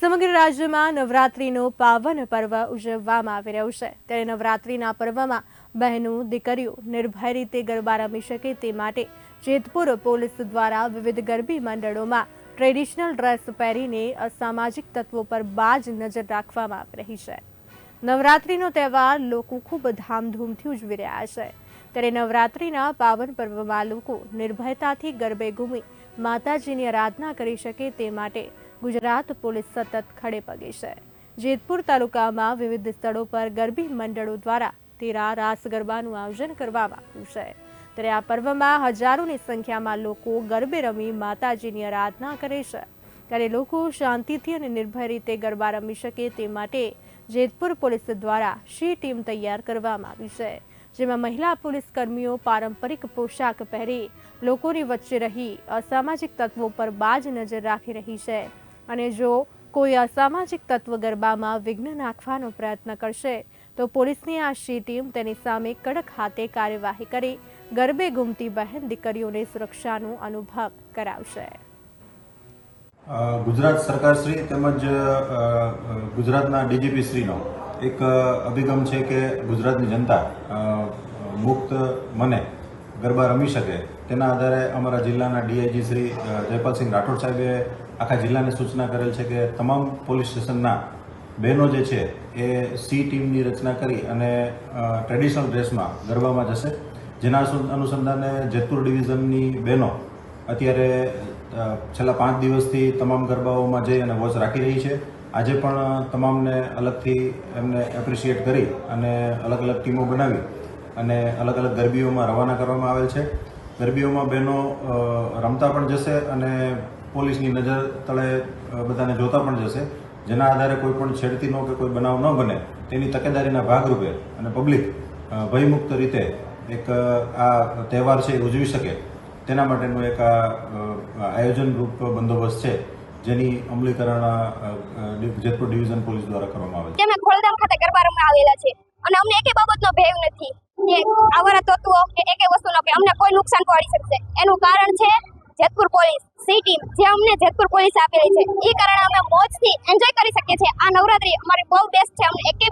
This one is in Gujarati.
સમગ્ર રાજ્યમાં નવરાત્રિનો પાવન પર્વ ઉજવવામાં આવી રહ્યો છે. ત્યારે નવરાત્રિના પર્વમાં બહેનો, દીકરીઓ નિર્ભય રીતે ગરબા રમી શકે તે માટે જેતપુર પોલીસ દ્વારા વિવિધ ગરબી મંડળોમાં ટ્રેડિશનલ ડ્રેસ પહેરીને અસામાજિક તત્વો પર બાજ નજર રાખવામાં આવી રહી છે. નવરાત્રિનો તહેવાર લોકો ખૂબ ધામધૂમથી ઉજવી રહ્યા છે. ત્યારે નવરાત્રિના પાવન પર્વમાં લોકો નિર્ભયતાથી ગરબે ઘૂમી માતાજીની આરાધના કરી શકે તે માટે ગુજરાત પોલીસ સતત ખડે પગે છે. જેતપુર તાલુકામાં વિવિધ સ્થળો પર ગરબી મંડળો દ્વારા તેરા રાસ ગરબાનું આયોજન કરવામાં આવ્યું છે. ત્યારે આ પર્વમાં હજારોની સંખ્યામાં લોકો ગરબે રમી માતાજીની આરાધના કરે છે. ત્યારે લોકો શાંતિથી અને નિર્ભય રીતે ગરબા રમી શકે તે માટે જેતપુર પોલીસ દ્વારા શી ટીમ તૈયાર કરવામાં આવી છે. જેમાં મહિલા પોલીસ કર્મીઓ પારંપરિક પોશાક પહેરી લોકોની વચ્ચે રહી અસામાજિક તત્વો પર બાજ નજર રાખી રહી છે. અને જો કોઈ અસામાજિક તત્વ ગરબામાં વિઘ્ન નાખવાનો પ્રયત્ન કરશે, તો પોલીસની આશી ટીમ તેની સામે કડક હાથે કાર્યવાહી કરી ગરબે ગુમતી બહેન દીકરીઓને સુરક્ષાનો અનુભવ કરાવશે. ગુજરાત સરકારશ્રી તેમજ ગુજરાતના ડીજીપી શ્રીનો એક અભિગમ છે કે ગુજરાતની જનતા મુક્ત મને ગરબા રમી શકે. તેના આધારે અમારા જિલ્લાના ડીઆઈજી શ્રી જયપાલસિંહ રાઠોડ સાહેબે આખા જિલ્લાને સૂચના કરેલ છે કે તમામ પોલીસ સ્ટેશનના બહેનો જે છે એ સી ટીમની રચના કરી અને ટ્રેડિશનલ ડ્રેસમાં ગરબામાં જશે. જેના અનુસંધાને જેતપુર ડિવિઝનની બહેનો અત્યારે છેલ્લા પાંચ દિવસથી તમામ ગરબાઓમાં જઈ અને વોચ રાખી રહી છે. આજે પણ તમામને અલગથી એમને એપ્રિશિએટ કરી અને અલગ અલગ ટીમો બનાવી અને અલગ અલગ ગરબીઓમાં રવાના કરવામાં આવેલ છે. ગરબીઓમાં બહેનો રમતા પણ જશે અને પોલીસની નજર તળે બધાને જોતા પણ જશે. જેના આધારે કોઈ પણ છેડતીનો કે કોઈ બનાવ ન બને, તેની તકેદારીના ભાગરૂપે અને પબ્લિક ભયમુક્ત રીતે એક આ તહેવાર છે ઉજવી શકે. તેના માટેનું એક આ આયોજન રૂપ બંદોબસ્ત છે, જેની અમલીકરણ જેતપુર ડિવિઝન પોલીસ દ્વારા કરવામાં આવે છે. અને અમને એકે બાબતનો ભેવ નથી. કે આવારા તત્વો કે વસ્તુ વસ્તુનો કે અમને કોઈ નુકસાન પહોંચી શકશે. એનું કારણ છે જેતપુર પોલીસ સી ટીમ. જે અમને જેતપુર પોલીસ આપેલી છે. એ કારણે અમે મોજથી એન્જોય કરી શકીએ છીએ. આ નવરાત્રી અમારી બહુ બેસ્ટ છે. અમને એકે